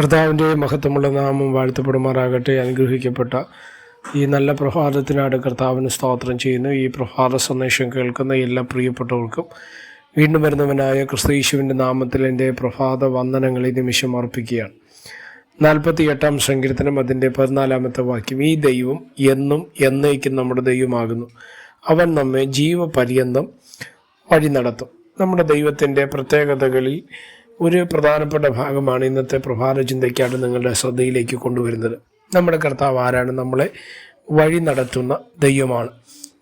കർത്താവിന്റെ മഹത്വമുള്ള നാമം വാഴ്ത്തപ്പെടുമാറാകട്ടെ. അനുഗ്രഹിക്കപ്പെട്ട ഈ നല്ല പ്രഭാതത്തിനാണ് കർത്താവിന് സ്തോത്രം ചെയ്യുന്നു. ഈ പ്രഭാത സന്ദേശം കേൾക്കുന്ന എല്ലാ പ്രിയപ്പെട്ടവർക്കും വീണ്ടും വരുന്നവനായ ക്രിസ്തീശുവിന്റെ നാമത്തിൽ എന്റെ പ്രഭാത വന്ദനങ്ങൾ ഈ നിമിഷം അർപ്പിക്കുകയാണ്. നാൽപ്പത്തി എട്ടാം സങ്കീർത്തനം അതിന്റെ പതിനാലാമത്തെ വാക്യം. ഈ ദൈവം എന്നും എന്നേക്കും നമ്മുടെ ദൈവമാകുന്നു. അവൻ നമ്മെ ജീവപര്യന്തം വഴി നടത്തും. നമ്മുടെ ദൈവത്തിന്റെ പ്രത്യേകതകളിൽ ഒരു പ്രധാനപ്പെട്ട ഭാഗമാണ് ഇന്നത്തെ പ്രഭാത ചിന്തയ്ക്കായിട്ട് നിങ്ങളുടെ ശ്രദ്ധയിലേക്ക് കൊണ്ടുവരുന്നത്. നമ്മുടെ കർത്താവ് ആരാണ്? നമ്മളെ വഴി നടത്തുന്ന ദൈവമാണ്.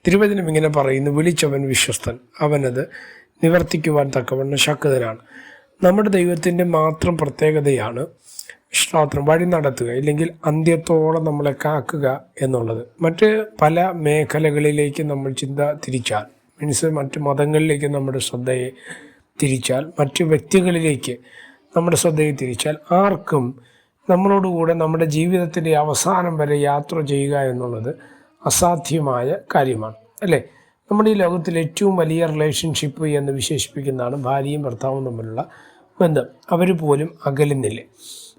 തിരുവചനം ഇങ്ങനെ പറയുന്നു വിളിച്ചവൻ വിശ്വസ്തൻ അവനത് നിവർത്തിക്കുവാൻ തക്കവണ്ണം ശക്തനാണ്. നമ്മുടെ ദൈവത്തിന്റെ മാത്രം പ്രത്യേകതയാണ് മാത്രം വഴി നടത്തുക ഇല്ലെങ്കിൽ അന്ത്യത്തോളം നമ്മളെ കാക്കുക എന്നുള്ളത്. മറ്റ് പല മേഖലകളിലേക്ക് നമ്മൾ ചിന്ത തിരിച്ചാൽ മീൻസ് മറ്റ് മതങ്ങളിലേക്ക് നമ്മുടെ ശ്രദ്ധയെ തിരിച്ചാൽ മറ്റു വ്യക്തികളിലേക്ക് നമ്മുടെ ശ്രദ്ധയെ തിരിച്ചാൽ ആർക്കും നമ്മളോടുകൂടെ നമ്മുടെ ജീവിതത്തിന്റെ അവസാനം വരെ യാത്ര ചെയ്യുക എന്നുള്ളത് അസാധ്യമായ കാര്യമാണ്. അല്ലേ? നമ്മുടെ ഈ ലോകത്തിൽ ഏറ്റവും വലിയ റിലേഷൻഷിപ്പ് എന്ന് വിശേഷിപ്പിക്കുന്നതാണ് ഭാര്യയും ഭർത്താവും തമ്മിലുള്ള ബന്ധം. അവർ പോലും അകലുന്നില്ലേ.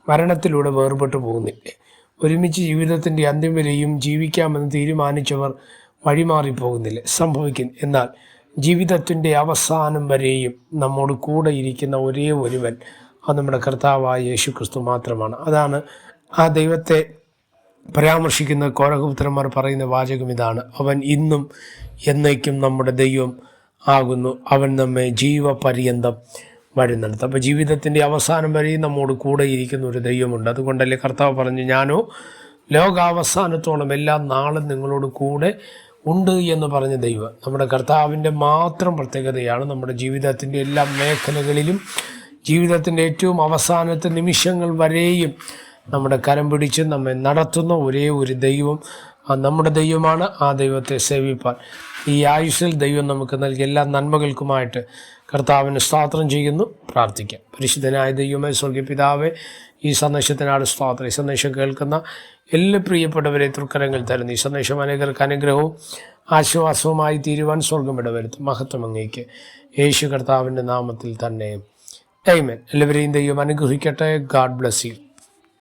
മരണത്തിലൂടെ വേർപെട്ടു പോകുന്നില്ലേ. ഒരുമിച്ച് ജീവിതത്തിന്റെ അന്ത്യം വരെയും ജീവിക്കാമെന്ന് തീരുമാനിച്ചവർ വഴിമാറിപ്പോകുന്നില്ലേ. സംഭവിക്കുന്നു. എന്നാൽ ജീവിതത്തിന്റെ അവസാനം വരെയും നമ്മോട് കൂടെ ഇരിക്കുന്ന ഒരേ ഒരുവൻ അത് നമ്മുടെ കർത്താവായ യേശു ക്രിസ്തു മാത്രമാണ്. അതാണ് ആ ദൈവത്തെ പരാമർശിക്കുന്ന കോരകപുത്രന്മാർ പറയുന്ന വാചകം ഇതാണ്. അവൻ ഇന്നും എന്നേക്കും നമ്മുടെ ദൈവം ആകുന്നു. അവൻ നമ്മെ ജീവപര്യന്തം വഴി നടത്തും അപ്പോൾ ജീവിതത്തിന്റെ അവസാനം വരെയും നമ്മോട് കൂടെ ഇരിക്കുന്ന ഒരു ദൈവമുണ്ട്. അതുകൊണ്ടല്ലേ കർത്താവ് പറഞ്ഞു ഞാനോ ലോകാവസാനത്തോളം എല്ലാ നാളും നിങ്ങളോട് കൂടെ ഉണ്ട് എന്ന് പറഞ്ഞ ദൈവം. നമ്മുടെ കർത്താവിന്റെ മാത്രം പ്രത്യേകതയാണ് നമ്മുടെ ജീവിതത്തിന്റെ എല്ലാ മേഖലകളിലും ജീവിതത്തിന്റെ ഏറ്റവും അവസാനത്തെ നിമിഷങ്ങൾ വരെയും നമ്മുടെ കരം പിടിച്ച് നമ്മെ നടത്തുന്ന ഒരേ ഒരു ദൈവം ആ നമ്മുടെ ദൈവമാണ് ആ ദൈവത്തെ സേവിപ്പാൻ. ഈ ആയുസ്സിൽ ദൈവം നമുക്ക് നൽകിയ എല്ലാ നന്മകൾക്കുമായിട്ട് കർത്താവിന് സ്വാത്രം ചെയ്യുന്നു. പ്രാർത്ഥിക്കാം. പരിശുദ്ധനായ ദൈവമേ സ്വർഗീയ പിതാവേ ഈ സന്ദേശത്തിനാണ് സ്തോത്രം ഈ സന്ദേശം കേൾക്കുന്ന എല്ലാ പ്രിയപ്പെട്ടവരെ തൃക്കരങ്ങൾ തരുന്നു. ഈ സന്ദേശം അനേകർക്ക് അനുഗ്രഹവും ആശ്വാസവുമായി തീരുവാൻ സ്വർഗം ഇടവരുത്തും. മഹത്വം അങ്ങേക്ക്. യേശു കർത്താവിന്റെ നാമത്തിൽ തന്നെ. ടൈമൻ എല്ലാവരെയും ദൈവം അനുഗ്രഹിക്കട്ടെ. God bless you